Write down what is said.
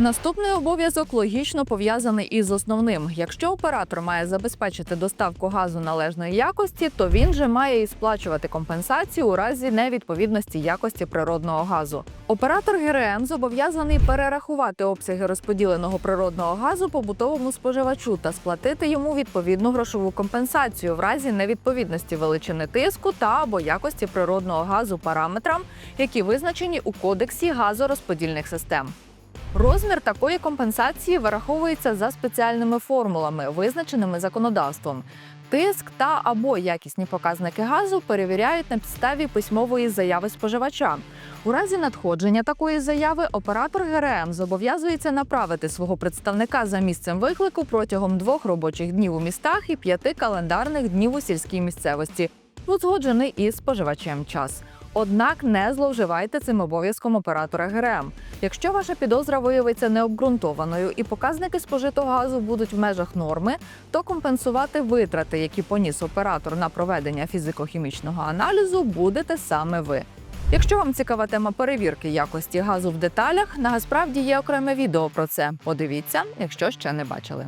Наступний обов'язок логічно пов'язаний із основним. Якщо оператор має забезпечити доставку газу належної якості, то він же має і сплачувати компенсацію у разі невідповідності якості природного газу. Оператор ГРМ зобов'язаний перерахувати обсяги розподіленого природного газу побутовому споживачу та сплатити йому відповідну грошову компенсацію в разі невідповідності величини тиску та або якості природного газу параметрам, які визначені у кодексі газорозподільних систем. Розмір такої компенсації вираховується за спеціальними формулами, визначеними законодавством. Тиск та або якісні показники газу перевіряють на підставі письмової заяви споживача. У разі надходження такої заяви оператор ГРМ зобов'язується направити свого представника за місцем виклику протягом двох робочих днів у містах і п'яти календарних днів у сільській місцевості, узгоджений із споживачем час. Однак не зловживайте цим обов'язком оператора ГРМ. Якщо ваша підозра виявиться необґрунтованою і показники спожитого газу будуть в межах норми, то компенсувати витрати, які поніс оператор на проведення фізико-хімічного аналізу, будете саме ви. Якщо вам цікава тема перевірки якості газу в деталях, на Газправді є окреме відео про це. Подивіться, якщо ще не бачили.